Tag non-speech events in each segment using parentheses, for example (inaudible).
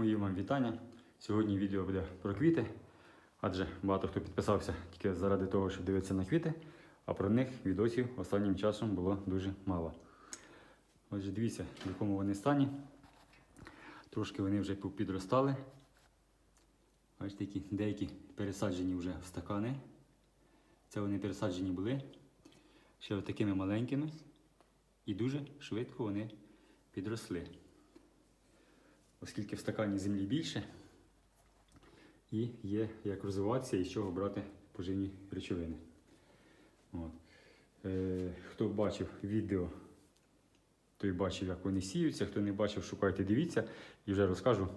Мої вам вітання. Сьогодні відео буде про квіти, адже багато хто підписався тільки заради того, щоб дивитися на квіти, а про них відосів останнім часом було дуже мало. Отже, дивіться, в якому вони стані. Трошки вони вже підростали. Бачите, які деякі пересаджені вже в стакани. Це вони пересаджені були ще такими маленькими. І дуже швидко вони підросли. Оскільки в стакані землі більше, і є як розвиватися і з чого брати поживні речовини. От. Е, хто бачив відео, той бачив, як вони сіються. Хто не бачив, шукайте, дивіться і вже розкажу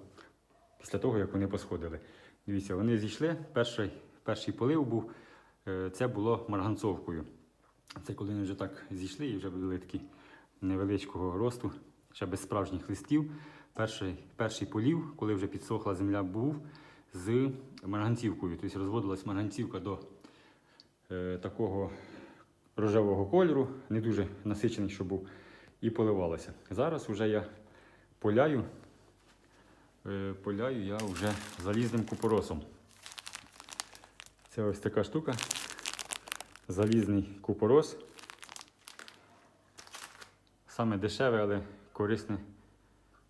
після того, як вони посходили. Дивіться, вони зійшли. Перший, перший полив був, е, це було марганцовкою. Це коли вони вже так зійшли і вже були такі невеличкого росту, ще без справжніх листів. Перший, перший полів, коли вже підсохла земля, був з марганцівкою. Тобто розводилась марганцівка до е, такого рожевого кольору, не дуже насичений, що був, і поливалася. Зараз вже я поляю, е, поляю я вже залізним купоросом. Це ось така штука. Залізний купорос. Саме дешеве, але корисне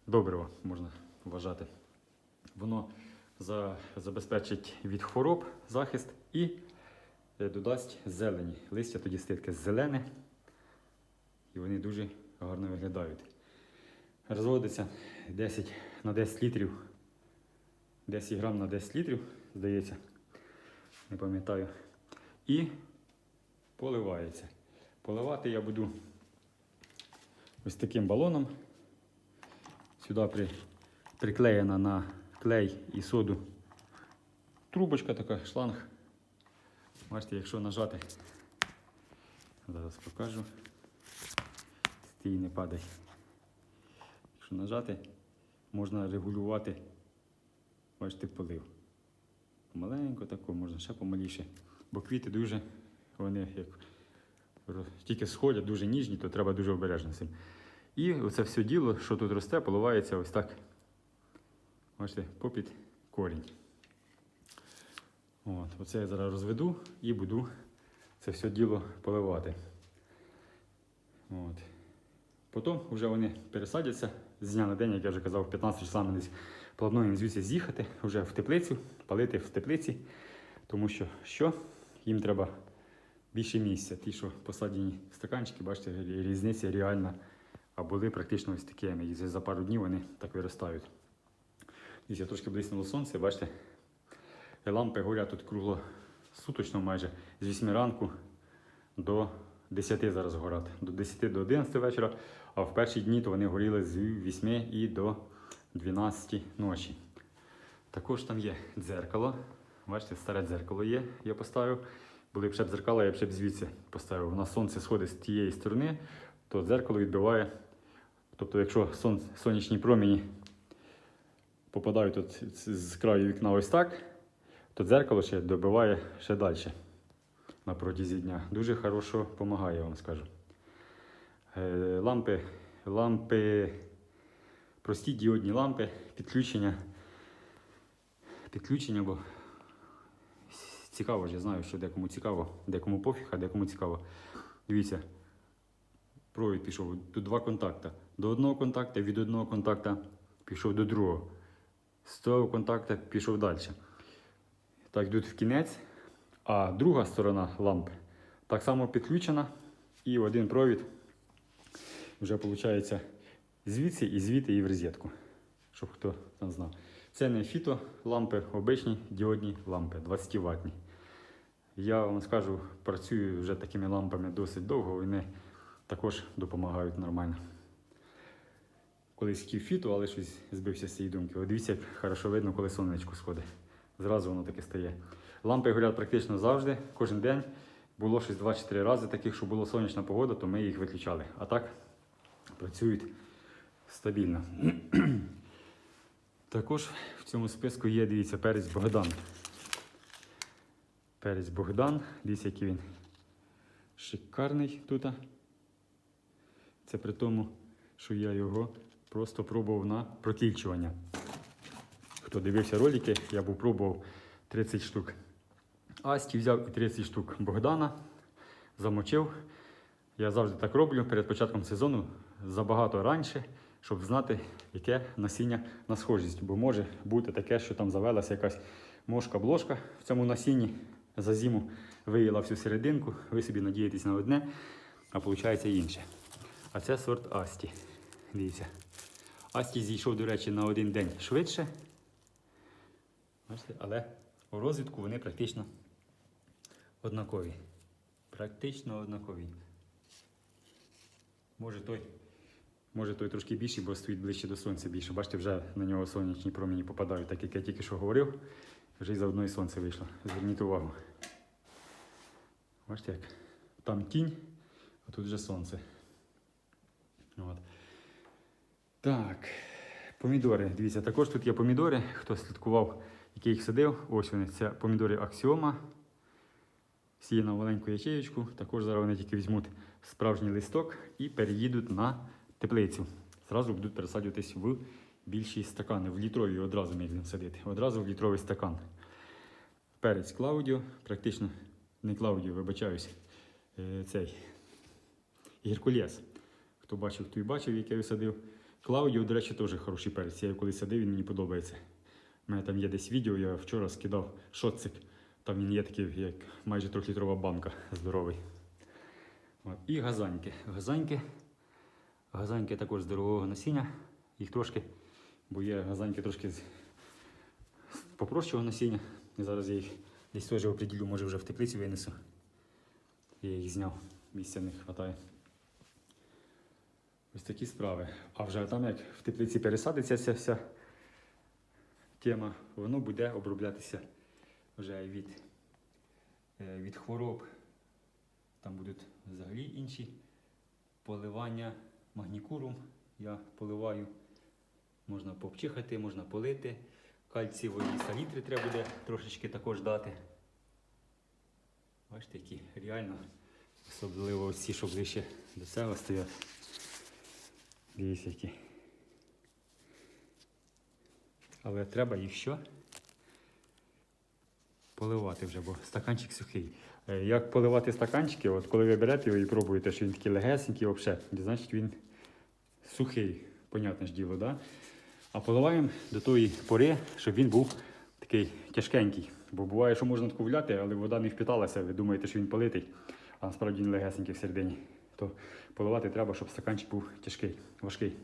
добриво, можна вважати. Воно за, забезпечить від хвороб захист і е, додасть зелені. Листя тоді стає зелене, і вони дуже гарно виглядають. Розводиться 10 на 10 літрів, 10 грам на 10 літрів, здається, не пам'ятаю. І поливається. Поливати я буду ось таким балоном. Сюди при, приклеєна на клей і соду трубочка така, шланг. Бачите, якщо нажати, зараз покажу. Стій, не падай. Якщо нажати, можна регулювати, бачите, полив. Маленько тако, можна ще помаліше. Бо квіти дуже, вони як тільки сходять, дуже ніжні, то треба дуже обережно цим. І оце все діло, що тут росте, поливається ось так. Бачите, попід корінь. От, оце я зараз розведу і буду це все діло поливати. От. Потім вже вони пересадяться з дня на день, як я вже казав, 15 числа ми десь плануємо звідси з'їхати вже в теплицю, палити в теплиці, тому що що? їм треба більше місця. Ті, що посаджені в стаканчики, бачите, різниця реальна. А були практично ось такими. І за пару днів вони так виростають. Дивіться, трошки блиснуло сонце, бачите, лампи горять тут круглосуточно майже з 8 ранку до 10 зараз горять. До 10 до 11 вечора, а в перші дні то вони горіли з 8 і до 12 ночі. Також там є дзеркало. Бачите, старе дзеркало є, я поставив. Були б ще б дзеркала, я б ще б звідси поставив. У нас сонце сходить з тієї сторони, то дзеркало відбиває. Тобто, якщо сон, сонячні промені попадають от з- краю вікна ось так, то дзеркало ще добиває ще далі на протязі дня. Дуже хорошо допомагає, я вам скажу. Е, лампи, лампи, прості діодні лампи, підключення. Підключення, бо цікаво ж, я знаю, що декому цікаво, декому пофіг, а декому цікаво. Дивіться, провід пішов. Тут два контакти. До одного контакта, від одного контакта пішов до другого. З того контакта пішов далі. Так, йдуть в кінець, а друга сторона лампи так само підключена. І один провід вже виходить звідси і звідти і в розетку. Щоб хто там знав. Це не фіто лампи, обичні діодні лампи, 20 ватні. Я вам скажу, працюю вже такими лампами досить довго, вони також допомагають нормально. Колись хотів фіту, але щось збився з цієї думки. От дивіться, як хорошо видно, коли сонечко сходить. Зразу воно таке стає. Лампи горять практично завжди, кожен день. Було щось 2-4 рази таких, що була сонячна погода, то ми їх виключали. А так працюють стабільно. (clears throat) Також в цьому списку є, дивіться, перець Богдан. Перець Богдан. Дивіться, який він шикарний тут. Це при тому, що я його просто пробував на прокільчування. хто дивився ролики, я був пробував 30 штук. Асті взяв і 30 штук Богдана, замочив. Я завжди так роблю перед початком сезону забагато раніше, щоб знати, яке насіння на схожість. Бо може бути таке, що там завелася якась мошка-блошка в цьому насінні за зиму виїла всю серединку, ви собі надієтесь на одне, а виходить інше. А це сорт Асті. Дивіться. Асті зійшов, до речі, на один день швидше. Бачите, але у розвитку вони практично однакові. Практично однакові. Може той, може той трошки більший, бо стоїть ближче до сонця більше. Бачите, вже на нього сонячні промені попадають, так як я тільки що говорив, вже й заодно і сонце вийшло. Зверніть увагу. Бачите, як там тінь, а тут вже сонце. От. Так, помідори. Дивіться, також тут є помідори. Хто слідкував, який їх садив, ось вони. Це помідори Аксіома. Сіяна в маленьку ячеєчку. Також зараз вони тільки візьмуть справжній листок і переїдуть на теплицю. Зразу будуть пересаджуватись в більші стакани, в літрові одразу ми садити. Одразу в літровий стакан. Перець Клаудіо, практично не Клаудіо, вибачаюсь, е, цей Геркулес. Хто бачив, той бачив, який я садив. Клаудіо, до речі, теж хороший перець. Я його коли садив, він мені подобається. У мене там є десь відео, я вчора скидав шотцик. Там він є такий, як майже трьохлітрова банка (laughs) здоровий. І газаньки. Газаньки. Газаньки також з дорогого насіння. Їх трошки, бо є газаньки трошки з попрощого насіння. І зараз я їх десь теж оприділю, може вже в теплицю винесу. Я їх зняв, місця не вистачає. Ось такі справи. А вже там, як в теплиці пересадиться ця вся тема, воно буде оброблятися вже від, е, від хвороб. Там будуть взагалі інші поливання магнікурум. Я поливаю. Можна попчихати, можна полити. Кальцієвої салітри треба буде трошечки також дати. Бачите, які реально, особливо ці, що ближче до цього стоять. Дивіться. Але треба їх що? Поливати вже, бо стаканчик сухий. Е, Як поливати стаканчики, от коли ви берете його і пробуєте, що він такий легесенький, взагалі, значить він сухий, понятне ж діло, да? А поливаємо до тої пори, щоб він був такий тяжкенький. Бо буває, що можна таку вляти, але вода не впіталася, ви думаєте, що він политий, а насправді він легесенький всередині. То поливати треба, щоб стаканчик був тяжкий, важкий.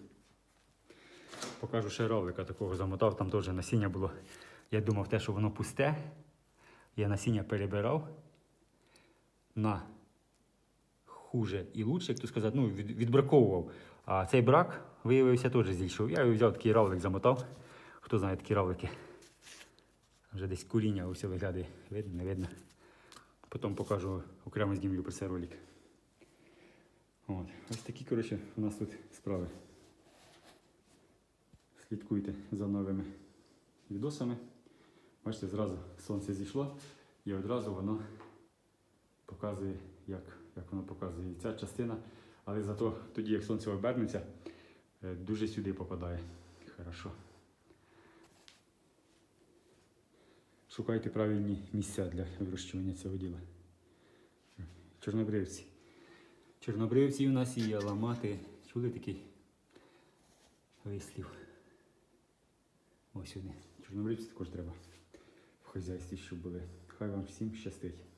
Покажу ще равлика такого замотав, там теж насіння було. Я думав те, що воно пусте. Я насіння перебирав на хуже і лучше, як то сказати, ну, від, відбраковував. А цей брак виявився теж зійшов. Я взяв такий равлик, замотав. Хто знає такі равлики? Вже десь куріння ось виглядає. Видно, не видно. Потім покажу окремо знімлю про це ролик. От. Ось такі, коротше, у нас тут справи. Слідкуйте за новими відосами. Бачите, зразу сонце зійшло і одразу воно показує, як, як воно показує ця частина. Але зато тоді, як сонце обернеться, е, дуже сюди попадає. Хорошо. Шукайте правильні місця для вирощування цього діла. Чорнобривці. Чорнобривці у нас є ламати. Чули такий вислів? Ось вони. Чорнобривці також треба в хазяйстві, щоб були. Хай вам всім щастить.